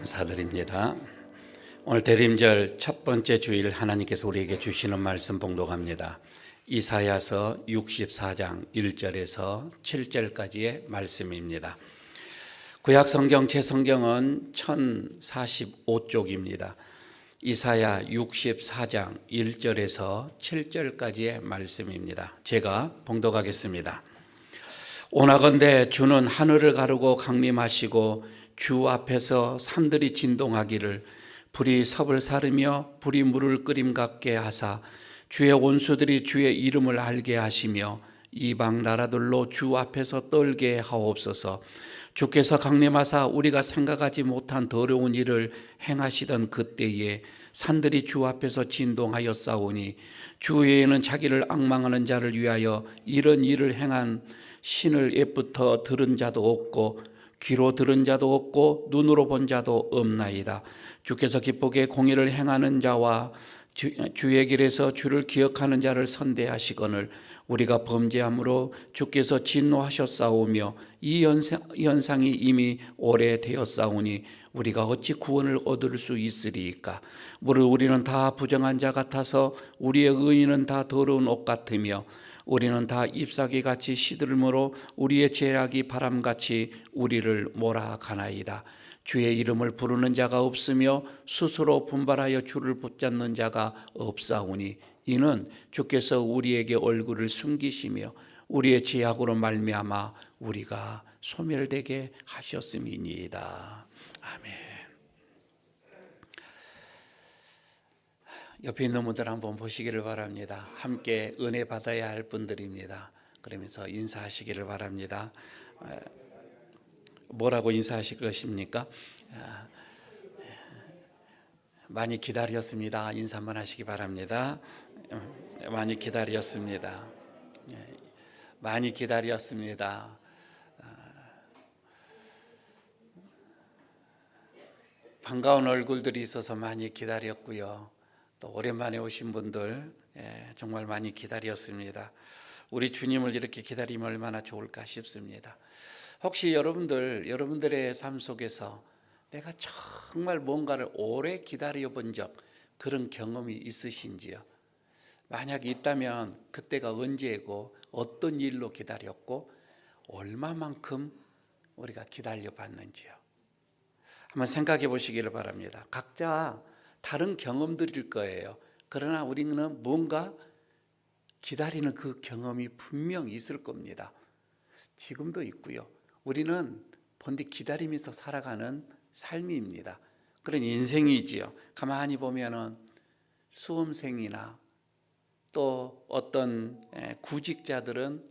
감사드립니다. 오늘 대림절 첫 번째 주일 하나님께서 우리에게 주시는 말씀 봉독합니다. 이사야서 64장 1절에서 7절까지의 말씀입니다. 구약 성경 제 성경은 1045쪽입니다. 이사야 64장 1절에서 7절까지의 말씀입니다. 제가 봉독하겠습니다. 오나건대 주는 하늘을 가르고 강림하시고 주 앞에서 산들이 진동하기를 불이 섭을 사르며 불이 물을 끓임 같게 하사 주의 원수들이 주의 이름을 알게 하시며 이방 나라들로 주 앞에서 떨게 하옵소서. 주께서 강림하사 우리가 생각하지 못한 더러운 일을 행하시던 그때에 산들이 주 앞에서 진동하여 싸우니 주 외에는 자기를 악망하는 자를 위하여 이런 일을 행한 신을 옛부터 들은 자도 없고 귀로 들은 자도 없고 눈으로 본 자도 없나이다. 주께서 기쁘게 공의를 행하는 자와 주, 주의 길에서 주를 기억하는 자를 선대하시거늘 우리가 범죄함으로 주께서 진노하셨사오며 이 현상, 현상 이 이미 오래되었사오니 우리가 어찌 구원을 얻을 수 있으리이까 무릇 우리는 다 부정한 자 같아서 우리의 의인은 다 더러운 옷 같으며 우리는 다 잎사귀 같이 시들므로 우리의 죄악이 바람같이 우리를 몰아가나이다. 주의 이름을 부르는 자가 없으며 스스로 분발하여 주를 붙잡는 자가 없사오니 이는 주께서 우리에게 얼굴을 숨기시며 우리의 죄악으로 말미암아 우리가 소멸되게 하셨음이니이다. 아멘. 옆에 있는 분들 한번 보시기를 바랍니다. 함께 은혜 받아야 할 분들입니다. 그러면서 인사하시기를 바랍니다. 뭐라고 인사하실 것입니까? 많이 기다렸습니다. 인사만 하시기 바랍니다. 많이 기다렸습니다. 많이 기다렸습니다. 반가운 얼굴들이 있어서 많이 기다렸고요. 또 오랜만에 오신 분들 예, 정말 많이 기다렸습니다. 우리 주님을 이렇게 기다리면 얼마나 좋을까 싶습니다. 혹시 여러분들 여러분들의 삶 속에서 내가 정말 뭔가를 오래 기다려 본 적 그런 경험이 있으신지요? 만약 있다면 그때가 언제고 어떤 일로 기다렸고 얼마만큼 우리가 기다려 봤는지요? 한번 생각해 보시기를 바랍니다. 각자 다른 경험들일 거예요. 그러나 우리는 뭔가 기다리는 그 경험이 분명 있을 겁니다. 지금도 있고요. 우리는 본디 기다리면서 살아가는 삶입니다. 그런 인생이지요. 가만히 보면은 수험생이나 또 어떤 구직자들은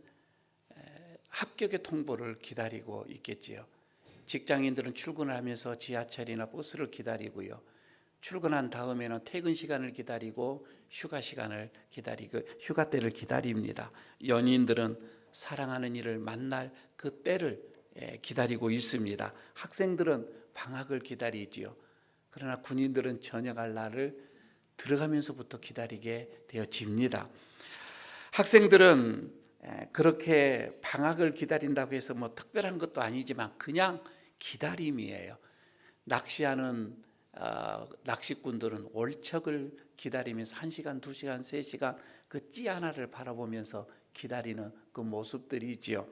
합격의 통보를 기다리고 있겠지요. 직장인들은 출근을 하면서 지하철이나 버스를 기다리고요. 출근한 다음에는 퇴근 시간을 기다리고 휴가 시간을 기다리고 휴가 때를 기다립니다. 연인들은 사랑하는 이를 만날 그 때를 예, 기다리고 있습니다. 학생들은 방학을 기다리지요. 그러나 군인들은 전역할 날을 들어가면서부터 기다리게 되어집니다. 학생들은 예, 그렇게 방학을 기다린다고 해서 뭐 특별한 것도 아니지만 그냥 기다림이에요. 낚시하는 어, 낚시꾼들은 월척을 기다리면서 1시간, 2시간, 3시간 그 찌 하나를 바라보면서 기다리는 그 모습들이지요.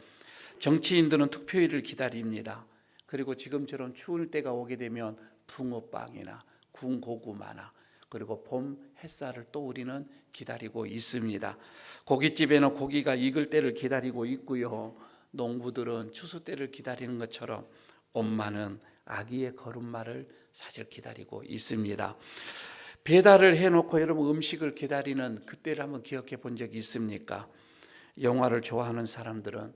정치인들은 투표일을 기다립니다. 그리고 지금처럼 추울 때가 오게 되면 붕어빵이나 군고구마나 그리고 봄 햇살을 또 우리는 기다리고 있습니다. 고깃집에는 고기가 익을 때를 기다리고 있고요. 농부들은 추수 때를 기다리는 것처럼 엄마는 아기의 걸음마를 사실 기다리고 있습니다. 배달을 해놓고 여러분 음식을 기다리는 그때를 한번 기억해 본 적이 있습니까? 영화를 좋아하는 사람들은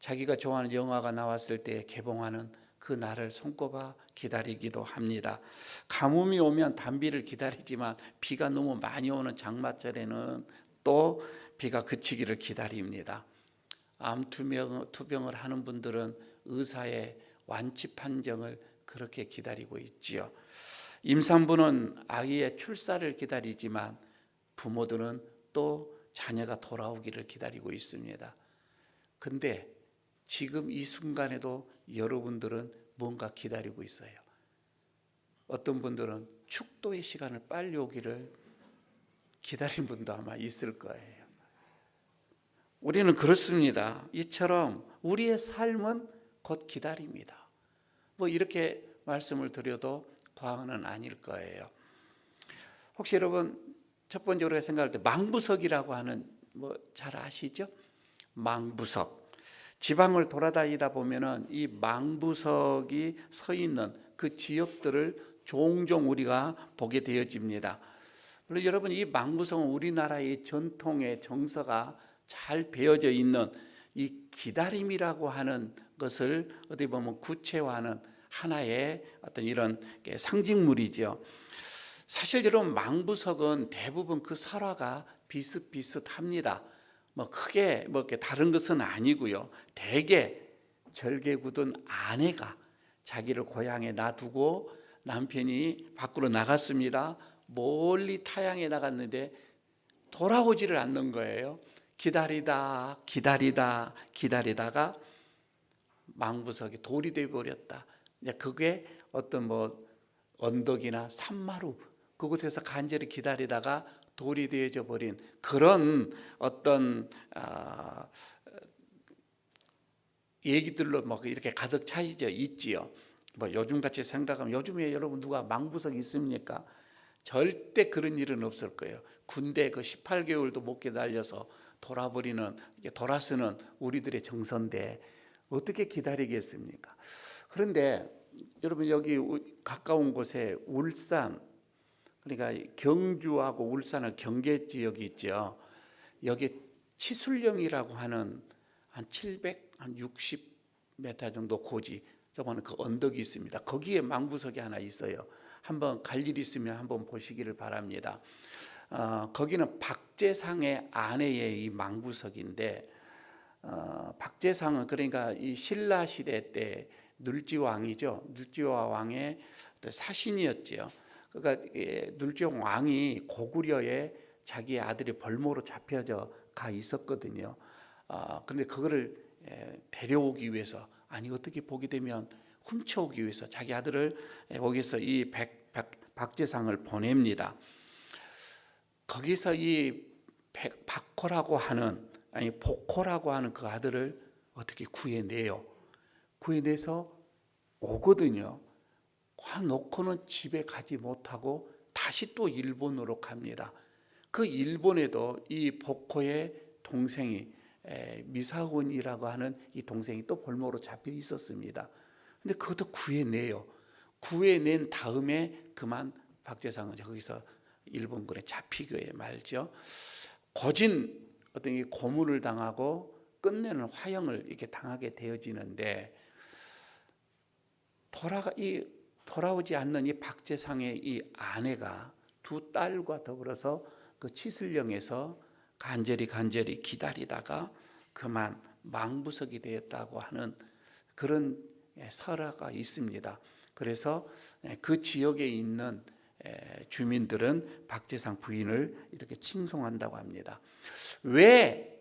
자기가 좋아하는 영화가 나왔을 때 개봉하는 그 날을 손꼽아 기다리기도 합니다. 가뭄이 오면 단비를 기다리지만 비가 너무 많이 오는 장마철에는 또 비가 그치기를 기다립니다. 암 투병, 투병을 하는 분들은 의사의 완치 판정을 그렇게 기다리고 있지요. 임산부는 아이의 출산을 기다리지만 부모들은 또 자녀가 돌아오기를 기다리고 있습니다. 근데 지금 이 순간에도 여러분들은 뭔가 기다리고 있어요. 어떤 분들은 축도의 시간을 빨리 오기를 기다린 분도 아마 있을 거예요. 우리는 그렇습니다. 이처럼 우리의 삶은 곧 기다립니다. 뭐 이렇게 말씀을 드려도 과언은 아닐 거예요. 혹시 여러분 첫 번째 우리가 생각할 때 망부석이라고 하는 뭐 잘 아시죠? 망부석. 지방을 돌아다니다 보면은 이 망부석이 서 있는 그 지역들을 종종 우리가 보게 되어집니다. 물론 여러분 이 망부석은 우리나라의 전통의 정서가 잘 배어져 있는 이 기다림이라고 하는 것을 어디 보면 구체화하는 하나의 어떤 이런 게 상징물이죠. 사실 여러분 망부석은 대부분 그 설화가 비슷비슷합니다. 뭐 크게 뭐 이렇게 다른 것은 아니고요. 대개 절개 굳은 아내가 자기를 고향에 놔두고 남편이 밖으로 나갔습니다. 멀리 타양에 나갔는데 돌아오지를 않는 거예요. 기다리다 기다리다 기다리다가 망부석이 돌이 되어 버렸다. 이제 그게 어떤 뭐 언덕이나 산마루 그곳에서 간절히 기다리다가 돌이 되어져 버린 그런 어떤 아, 얘기들로 뭐 이렇게 가득 차이져 있지요. 뭐 요즘 같이 생각하면 요즘에 여러분 누가 망부석 있습니까? 절대 그런 일은 없을 거예요. 군대 그 18개월도 못 기다려서 돌아버리는 돌아서는 우리들의 정서인데 어떻게 기다리겠습니까? 그런데 여러분 여기 우- 가까운 곳에 울산 그러니까 경주하고 울산의 경계 지역이 있죠. 여기 치술령이라고 하는 한 700, 한 60m 정도 고지 저거는 그 언덕이 있습니다. 거기에 망부석이 하나 있어요. 한번 갈 일 있으면 한번 보시기를 바랍니다. 어, 거기는 박재상의 아내의 이 망부석인데 어, 박재상은 그러니까 이 신라 시대 때 눌지 왕이죠. 눌지 왕의 사신이었지요. 그러니까 예, 눌지 왕이 고구려에 자기 아들이 벌모로 잡혀져 가 있었거든요. 아, 그런데 그거를 예, 데려오기 위해서 아니 어떻게 보게 되면 훔쳐오기 위해서 자기 아들을 예, 거기서 이 백, 백, 박재상을 보냅니다. 거기서 이 백- 박호라고 하는 아니 복호라고 하는 그 아들을 어떻게 구해내요? 구해내서 오거든요. 와 놓고는 집에 가지 못하고 다시 또 일본으로 갑니다. 그 일본에도 이 복호의 동생이 에, 미사원이라고 하는 이 동생이 또 볼모로 잡혀 있었습니다. 근데 그것도 구해내요. 구해낸 다음에 그만 박재상은 거기서 일본군에 잡히게 말죠. 거진 어떤 이 고문을 당하고 끝내는 화형을 이렇게 당하게 되어지는데 돌아가 이 돌아오지 않는 이 박재상의 이 아내가 두 딸과 더불어서 그 치슬령에서 간절히 간절히 기다리다가 그만 망부석이 되었다고 하는 그런 예, 설화가 있습니다. 그래서 예, 그 지역에 있는 에, 주민들은 박재상 부인을 이렇게 칭송한다고 합니다. 왜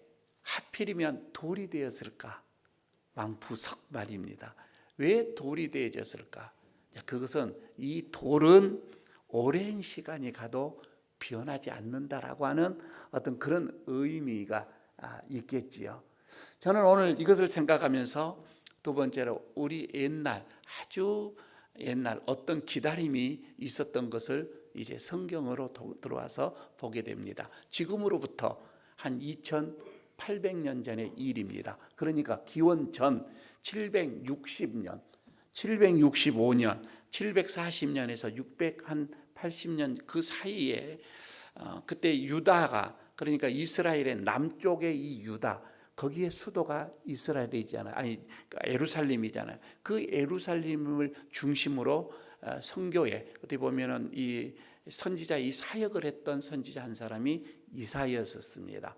하필이면 돌이 되었을까? 망부석 말입니다. 왜 돌이 되어졌을까? 그것은 이 돌은 오랜 시간이 가도 변하지 않는다라고 하는 어떤 그런 의미가 아, 있겠지요. 저는 오늘 이것을 생각하면서 두 번째로 우리 옛날 아주 옛날 어떤 기다림이 있었던 것을 이제 성경으로 도- 들어와서 보게 됩니다. 지금으로부터 한 2800년 전의 일입니다. 그러니까 기원 전 760년, 765년, 740년에서 680년 그 사이에 어, 그때 유다가 그러니까 이스라엘의 남쪽의 이 유다 거기에 수도가 이스라엘이잖아요. 아니 그러니까 에루살림이잖아요. 그 에루살림을 중심으로 어, 성교에 어떻게 보면은 이 선지자 이 사역을 했던 선지자 한 사람이 이사야였습니다.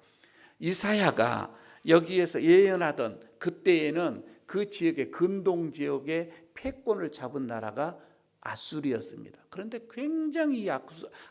이사야가 여기에서 예언하던 그때에는 그 지역의 근동 지역의 패권을 잡은 나라가 아수리였습니다. 그런데 굉장히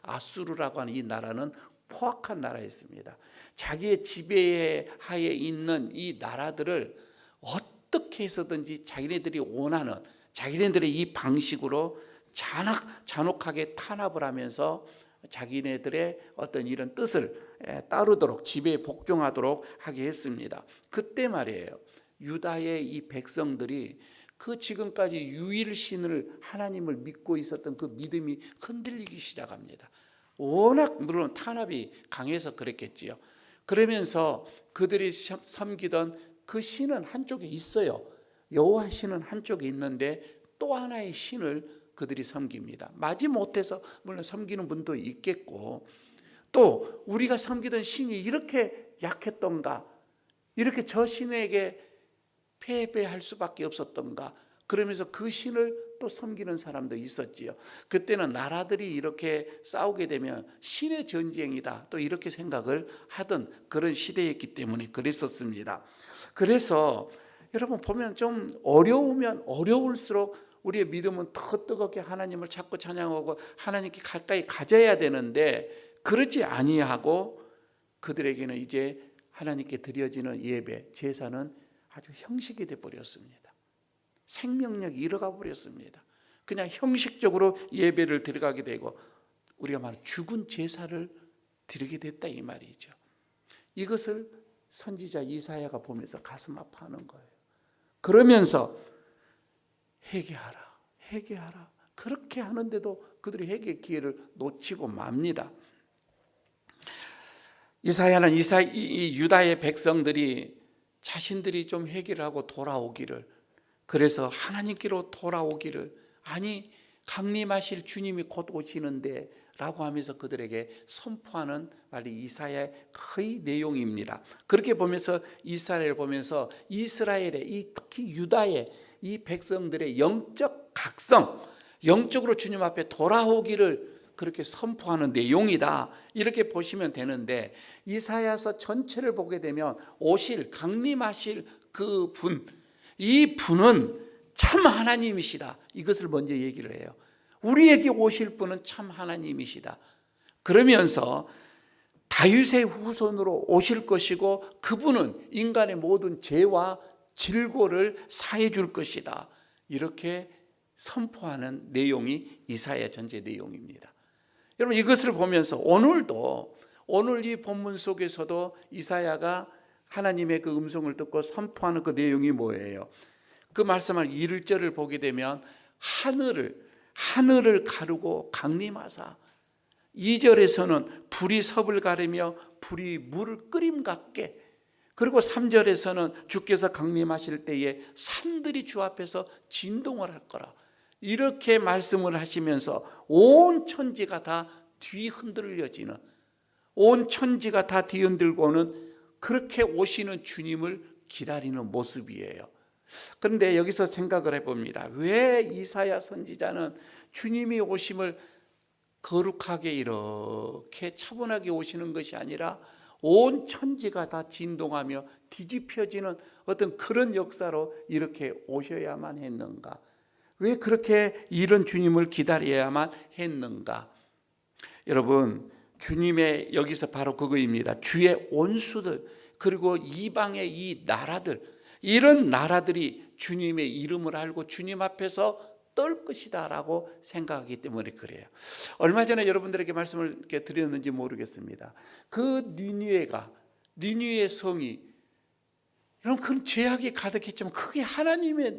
아수르라고 하는 이 나라는 포악한 나라였습니다. 자기의 지배 하에 있는 이 나라들을 어떻게 해서든지 자기네들이 원하는 자기네들의 이 방식으로 잔혹, 잔혹하게 탄압을 하면서 자기네들의 어떤 이런 뜻을 에, 따르도록 지배에 복종하도록 하게 했습니다. 그때 말이에요. 유다의 이 백성들이 그 지금까지 유일신을 하나님을 믿고 있었던 그 믿음이 흔들리기 시작합니다. 워낙 물론 탄압이 강해서 그랬겠지요. 그러면서 그들이 섬- 섬기던 그 신은 한쪽에 있어요. 여호와 신은 한쪽에 있는데 또 하나의 신을 그들이 섬깁니다. 마지 못해서 물론 섬기는 분도 있겠고 또 우리가 섬기던 신이 이렇게 약했던가 이렇게 저 신에게 패배할 수밖에 없었던가 그러면서 그 신을 또 섬기는 사람도 있었지요. 그때는 나라들이 이렇게 싸우게 되면 신의 전쟁이다. 또 이렇게 생각을 하던 그런 시대였기 때문에 그랬었습니다. 그래서 여러분 보면 좀 어려우면 어려울수록 우리의 믿음은 더 뜨겁게 하나님을 찾고 찬양하고 하나님께 가까이 가져야 되는데 그렇지 아니하고 그들에게는 이제 하나님께 드려지는 예배, 제사는 아주 형식이 돼 버렸습니다. 생명력이 잃어가 버렸습니다. 그냥 형식적으로 예배를 드려가게 되고 우리가 말 죽은 제사를 드리게 됐다 이 말이죠. 이것을 선지자 이사야가 보면서 가슴 아파하는 거예요. 그러면서 회개하라, 회개하라. 그렇게 하는데도 그들이 회개 기회를 놓치고 맙니다. 이사야는 이사 이- 이 유다의 백성들이 자신들이 좀 회개를 하고 돌아오기를 그래서 하나님께로 돌아오기를 아니 강림하실 주님이 곧 오시는데 라고 하면서 그들에게 선포하는 빨리 이사야의 거의 내용입니다. 그렇게 보면서 이스라엘을 보면서 이스라엘의 이 특히 유다의 이 백성들의 영적 각성, 영적으로 주님 앞에 돌아오기를 그렇게 선포하는 내용이다. 이렇게 보시면 되는데 이사야서 전체를 보게 되면 오실 강림하실 그 분, 이 분은 참 하나님이시다. 이것을 먼저 얘기를 해요. 우리에게 오실 분은 참 하나님이시다. 그러면서 다윗의 후손으로 오실 것이고 그분은 인간의 모든 죄와 질고를 사해 줄 것이다. 이렇게 선포하는 내용이 이사야 전체 내용입니다. 여러분 이것을 보면서 오늘도 오늘 이 본문 속에서도 이사야가 하나님의 그 음성을 듣고 선포하는 그 내용이 뭐예요? 그 말씀을 1절을 보게 되면 하늘을 하늘을 가르고 강림하사. 2절에서는 불이 섭을 가르며 불이 물을 끓임 같게. 그리고 3절에서는 주께서 강림하실 때에 산들이 주 앞에서 진동을 할 거라 이렇게 말씀을 하시면서 온 천지가 다 뒤흔들려지는 온 천지가 다 뒤흔들고는 그렇게 오시는 주님을 기다리는 모습이에요. 그런데 여기서 생각을 해봅니다. 왜 이사야 선지자는 주님이 오심을 거룩하게 이렇게 차분하게 오시는 것이 아니라 온 천지가 다 진동하며 뒤집혀지는 어떤 그런 역사로 이렇게 오셔야만 했는가? 왜 그렇게 이런 주님을 기다려야만 했는가? 여러분, 주님의 여기서 바로 그거입니다. 주의 온수들, 그리고 이방의 이 나라들, 이런 나라들이 주님의 이름을 알고 주님 앞에서 떨 것이다라고 생각하기 때문에 그래요. 얼마 전에 여러분들에게 말씀을 이렇게 드렸는지 모르겠습니다. 그 니니웨가 니니웨 성이 여러분 그 죄악이 가득했지만 그게 하나님의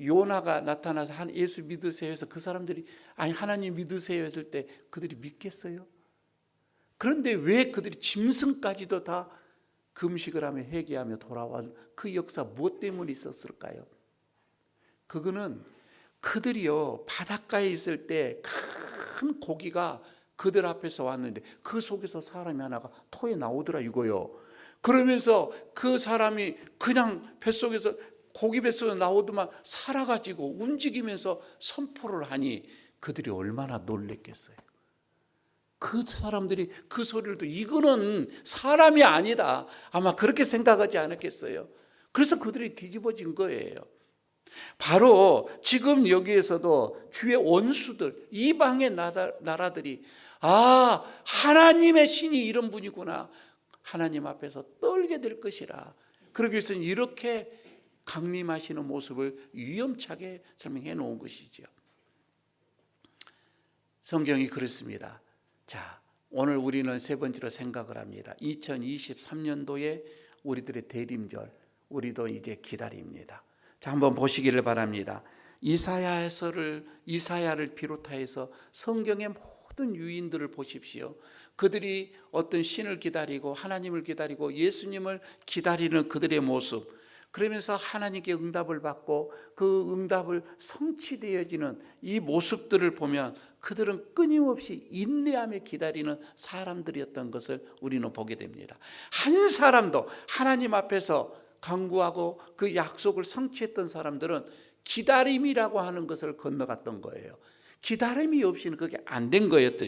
요나가 나타나서 한 예수 믿으세요 해서 그 사람들이 아니 하나님 믿으세요 했을 때 그들이 믿겠어요? 그런데 왜 그들이 짐승까지도 다 금식을 하며 회개하며 돌아와 그 역사 무엇 때문에 있었을까요? 그거는 그들이요 바닷가에 있을 때 큰 고기가 그들 앞에서 왔는데 그 속에서 사람이 하나가 토에 나오더라 이거요. 그러면서 그 사람이 그냥 뱃속에서 고기 뱃속에서 나오더만 살아가지고 움직이면서 선포를 하니 그들이 얼마나 놀랬겠어요. 그 사람들이 그 소리를 듣고 이거는 사람이 아니다. 아마 그렇게 생각하지 않았겠어요. 그래서 그들이 뒤집어진 거예요. 바로 지금 여기에서도 주의 원수들, 이방의 나라, 나라들이 아, 하나님의 신이 이런 분이구나. 하나님 앞에서 떨게 될 것이라. 그러기 위해서는 이렇게 강림하시는 모습을 위험차게 설명해 놓은 것이죠. 성경이 그렇습니다. 자, 오늘 우리는 세 번째로 생각을 합니다. 2023년도에 우리들의 대림절, 우리도 이제 기다립니다. 자, 한번 보시기를 바랍니다. 이사야서를 이사야를 비롯하여서 성경의 모든 유인들을 보십시오. 그들이 어떤 신을 기다리고 하나님을 기다리고 예수님을 기다리는 그들의 모습. 그러면서 하나님께 응답을 받고 그 응답을 성취되어지는 이 모습들을 보면 그들은 끊임없이 인내하며 기다리는 사람들이었던 것을 우리는 보게 됩니다. 한 사람도 하나님 앞에서 강구하고 그 약속을 성취했던 사람들은 기다림이라고 하는 것을 건너갔던 거예요. 기다림이 없이는 그게 안 된 거였죠.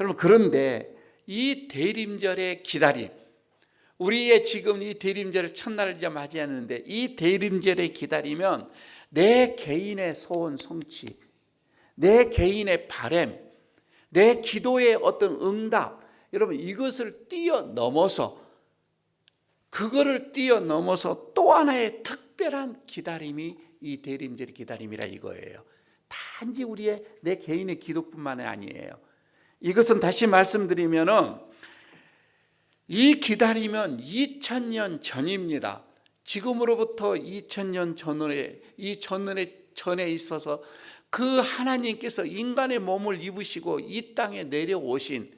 여러분 그런데 이 대림절의 기다림 우리의 지금 이 대림절 첫날을 이제 맞이하는데 이 대림절에 기다리면 내 개인의 소원 성취, 내 개인의 바램, 내 기도의 어떤 응답, 여러분 이것을 뛰어넘어서 그거를 뛰어넘어서 또 하나의 특별한 기다림이 이 대림절의 기다림이라 이거예요. 단지 우리의 내 개인의 기도뿐만 아니에요. 이것은 다시 말씀드리면은 이 기다리면 2000년 전입니다. 지금으로부터 2000년 전에 이 전에 전에 있어서 그 하나님께서 인간의 몸을 입으시고 이 땅에 내려오신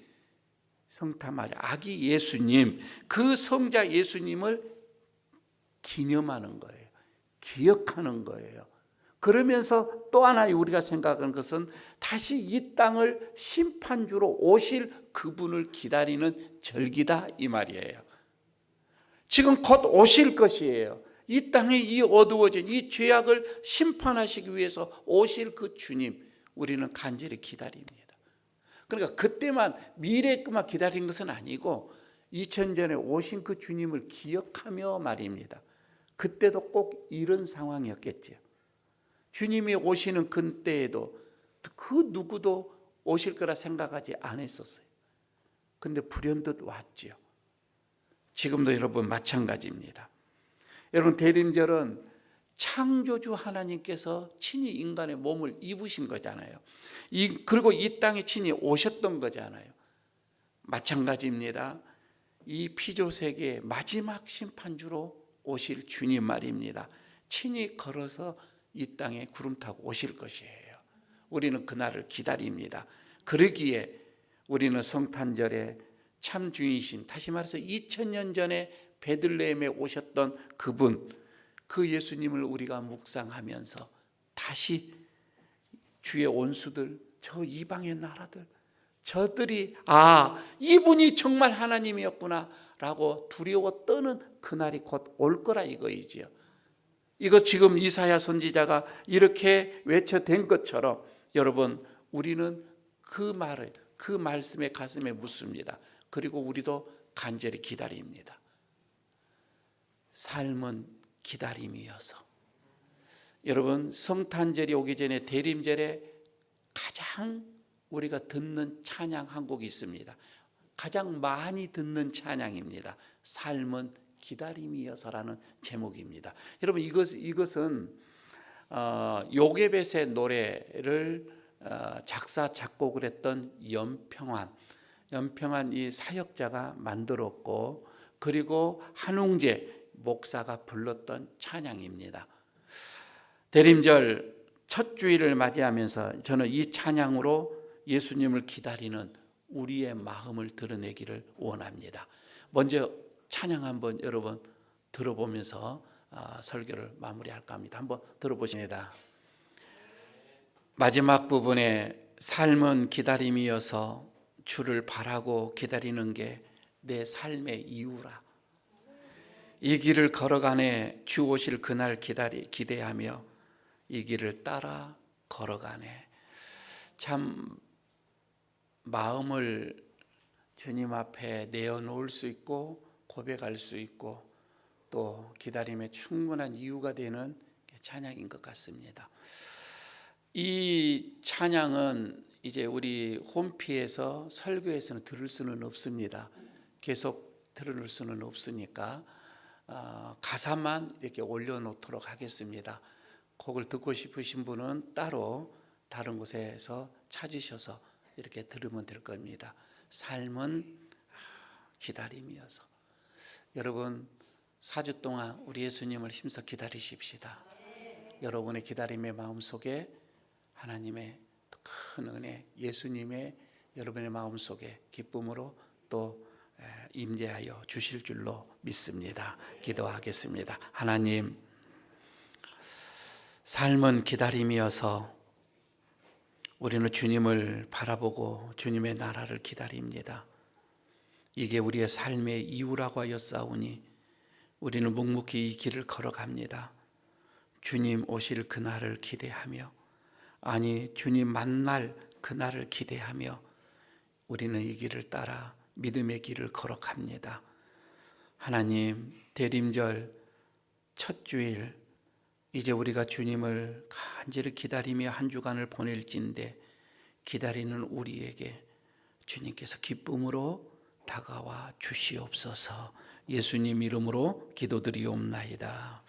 성탄 마리 아기 예수님 그 성자 예수님을 기념하는 거예요. 기억하는 거예요. 그러면서 또 하나 우리가 생각하는 것은 다시 이 땅을 심판주로 오실 그분을 기다리는 절기다 이 말이에요. 지금 곧 오실 것이에요. 이 땅에 이 어두워진 이 죄악을 심판하시기 위해서 오실 그 주님 우리는 간절히 기다립니다. 그러니까 그때만 미래에 것만 기다린 것은 아니고 2000전에 오신 그 주님을 기억하며 말입니다. 그때도 꼭 이런 상황이었겠지요. 주님이 오시는 그때에도 그 누구도 오실 거라 생각하지 않았었어요. 근데 불현듯 왔지요. 지금도 여러분 마찬가지입니다. 여러분 대림절은 창조주 하나님께서 친히 인간의 몸을 입으신 거잖아요. 이 그리고 이 땅에 친히 오셨던 거잖아요. 마찬가지입니다. 이 피조 세계의 마지막 심판주로 오실 주님 말입니다. 친히 걸어서 이 땅에 구름 타고 오실 것이에요. 우리는 그날을 기다립니다. 그러기에 우리는 성탄절에 참 주인이신 다시 말해서 2000년 전에 베들레헴에 오셨던 그분 그 예수님을 우리가 묵상하면서 다시 주의 온수들 저 이방의 나라들 저들이 아 이분이 정말 하나님이었구나라고 두려워 떠는 그날이 곧 올 거라 이거이지요. 이거 지금 이사야 선지자가 이렇게 외쳐댄 것처럼 여러분 우리는 그 말을 그 말씀의 가슴에 묻습니다. 그리고 우리도 간절히 기다립니다. 삶은 기다림이어서 여러분 성탄절이 오기 전에 대림절에 가장 우리가 듣는 찬양 한 곡이 있습니다. 가장 많이 듣는 찬양입니다. 삶은 기다림이어서라는 제목입니다. 여러분 이것 이것은 어, 요게벳의 노래를 어, 작사 작곡을 했던 연평환 연평한 이 사역자가 만들었고 그리고 한웅재 목사가 불렀던 찬양입니다. 대림절 첫 주일을 맞이하면서 저는 이 찬양으로 예수님을 기다리는 우리의 마음을 드러내기를 원합니다. 먼저 찬양 한번 여러분 들어보면서 아, 설교를 마무리할까 합니다. 한번 들어보십니다. 마지막 부분에 삶은 기다림이어서 주를 바라고 기다리는 게 내 삶의 이유라. 이 길을 걸어가네 주 오실 그날 기다리 기대하며 이 길을 따라 걸어가네. 참 마음을 주님 앞에 내어 놓을 수 있고 고백할 수 있고 또 기다림에 충분한 이유가 되는 찬양인 것 같습니다. 이 찬양은 이제 우리 홈피에서 설교에서는 들을 수는 없습니다. 계속 들을 수는 없으니까 어, 가사만 이렇게 올려놓도록 하겠습니다. 곡을 듣고 싶으신 분은 따로 다른 곳에서 찾으셔서 이렇게 들으면 될 겁니다. 삶은 기다림이어서 여러분 4주 동안 우리 예수님을 힘써 기다리십시다. 여러분의 기다림의 마음 속에 하나님의 큰 은혜, 예수님의 여러분의 마음 속에 기쁨으로 또 에, 임재하여 주실 줄로 믿습니다. 기도하겠습니다. 하나님, 삶은 기다림이어서 우리는 주님을 바라보고 주님의 나라를 기다립니다. 이게 우리의 삶의 이유라고 하였사오니 우리는 묵묵히 이 길을 걸어갑니다. 주님 오실 그날을 기대하며 아니 주님 만날 그날을 기대하며 우리는 이 길을 따라 믿음의 길을 걸어갑니다. 하나님 대림절 첫 주일 이제 우리가 주님을 간절히 기다리며 한 주간을 보낼진데 기다리는 우리에게 주님께서 기쁨으로 다가와 주시옵소서 예수님 이름으로 기도드리옵나이다.